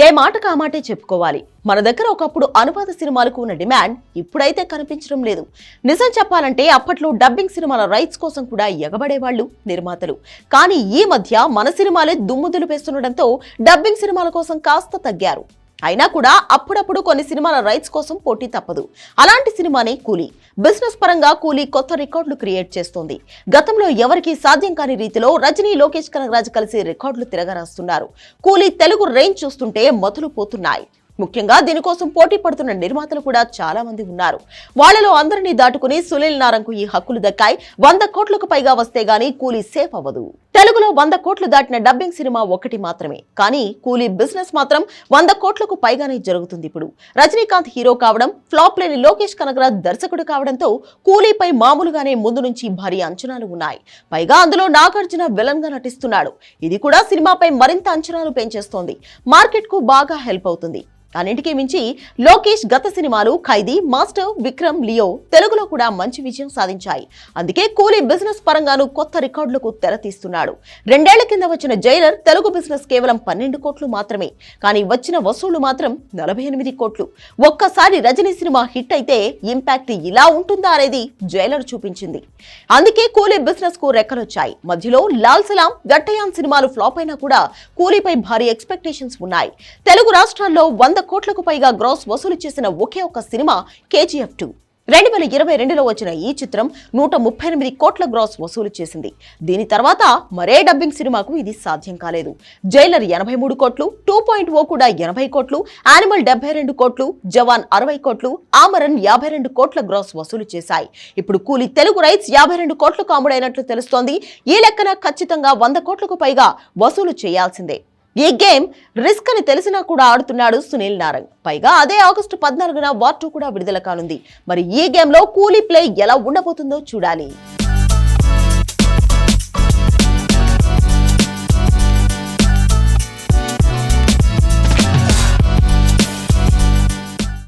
ఏ మాట కామాటే చెప్పుకోవాలి. మన దగ్గర ఒకప్పుడు అనువాద సినిమాలకు ఉన్న డిమాండ్ ఇప్పుడైతే కనిపించడం లేదు. నిజం చెప్పాలంటే అప్పట్లో డబ్బింగ్ సినిమాల రైట్స్ కోసం కూడా ఎగబడేవాళ్ళు నిర్మాతలు. కానీ ఈ మధ్య మన సినిమాలే దుమ్ము దులిపేస్తుండటంతో డబ్బింగ్ సినిమాల కోసం కాస్త తగ్గారు. అయినా కూడా అప్పుడప్పుడు కొన్ని సినిమాల రైట్స్ కోసం పోటీ తప్పదు. అలాంటి సినిమానే కూలీ. బిజినెస్ పరంగా కూలీ కొత్త రికార్డులు క్రియేట్ చేస్తోంది. గతంలో ఎవరికీ సాధ్యం కాని రీతిలో రజనీ లోకేష్ కనగరాజ్ కలిసి రికార్డులు తిరగరాస్తున్నారు. కూలీ తెలుగు రేంజ్ చూస్తుంటే మొదలు పోతున్నాయి. ముఖ్యంగా దీనికోసం పోటీ పడుతున్న నిర్మాతలు కూడా చాలా మంది ఉన్నారు. వాళ్ళలో అందరినీ దాటుకుని సునీల్ నారంకు ఈ హక్కులు దక్కాయి. వంద కోట్లకు పైగా వస్తే గానీ కూలీ సేఫ్ అవ్వదు. తెలుగులో వంద కోట్లు దాటిన డబ్బింగ్ సినిమా ఒకటి మాత్రమే. కానీ కూలీ బిజినెస్ మాత్రం వంద కోట్లకు పైగానే జరుగుతుంది ఇప్పుడు. రజనీకాంత్ హీరో కావడం ఫ్లాప్ లేని లోకేష్ కనగరాజ్ దర్శకుడు కావడంతో కూలీపై మామూలుగానే ముందు నుంచి భారీ అంచనాలు ఉన్నాయి. పైగా అందులో నాగార్జున విలన్గా నటిస్తున్నాడు. ఇది కూడా సినిమాపై మరింత అంచనాలు పెంచేస్తోంది. మార్కెట్కు బాగా హెల్ప్ అవుతుంది. అన్నింటికీ మించి లోకేష్ గత సినిమాలు ఖైదీ మాస్టర్ విక్రమ్ లియో తెలుగులో కూడా మంచి విజయం సాధించాయి. అందుకే కూలీ బిజినెస్ పరంగాను కొత్త రికార్డులకు తెర అన్నాడు. రెండేళ్ళ కింద వచ్చిన జైలర్ తెలుగు బిజినెస్ కేవలం పన్నెండు కోట్లు మాత్రమే. కానీ వచ్చిన వసూళ్ళు మాత్రం నలభై ఎనిమిది కోట్లు. ఒక్కసారి రజనీ సినిమా హిట్ అయితే ఇంపాక్ట్ ఇలా ఉంటుందా అనేది జైలర్ చూపించింది. అందుకే కూలీ బిజినెస్కు రెక్కలొచ్చాయి. మధ్యలో లాల్ సలాం గట్టయాన్ సినిమాలు ఫ్లాప్ అయినా కూడా కూలీపై భారీ ఎక్స్పెక్టేషన్స్ ఉన్నాయి. తెలుగు రాష్ట్రాల్లో వంద కోట్లకు పైగా గ్రాస్ వసూలు చేసిన ఒకే ఒక సినిమా కేజీఎఫ్ టూ. రెండు వేల ఇరవై రెండులో వచ్చిన ఈ చిత్రం నూట ముప్పై ఎనిమిది కోట్ల గ్రాస్ వసూలు చేసింది. దీని తర్వాత మరే డబ్బింగ్ సినిమాకు ఇది సాధ్యం కాలేదు. జైలర్ ఎనభై మూడు కోట్లు టూ పాయింట్ ఓ కూడా ఎనభై కోట్లు యానిమల్ డెబ్బై రెండు కోట్లు జవాన్ అరవై కోట్లు ఆమరన్ యాభై రెండు కోట్ల గ్రాస్ వసూలు చేశాయి. ఇప్పుడు కూలి తెలుగు రైట్స్ యాభై రెండు కోట్లకు అమ్ముడైనట్లు తెలుస్తోంది. ఈ లెక్కన ఖచ్చితంగా వంద కోట్లకు పైగా వసూలు చేయాల్సిందే. ఈ గేమ్ రిస్క్ అని తెలిసినా కూడా ఆడుతున్నాడు సునీల్ నారంగ్ పైగా అదే ఆగస్టు పద్నాలుగున వార్ టూ కూడా విడుదల కానుంది. మరి ఈ గేమ్లో కూలీ ప్లే ఎలా ఉండబోతుందో చూడాలి.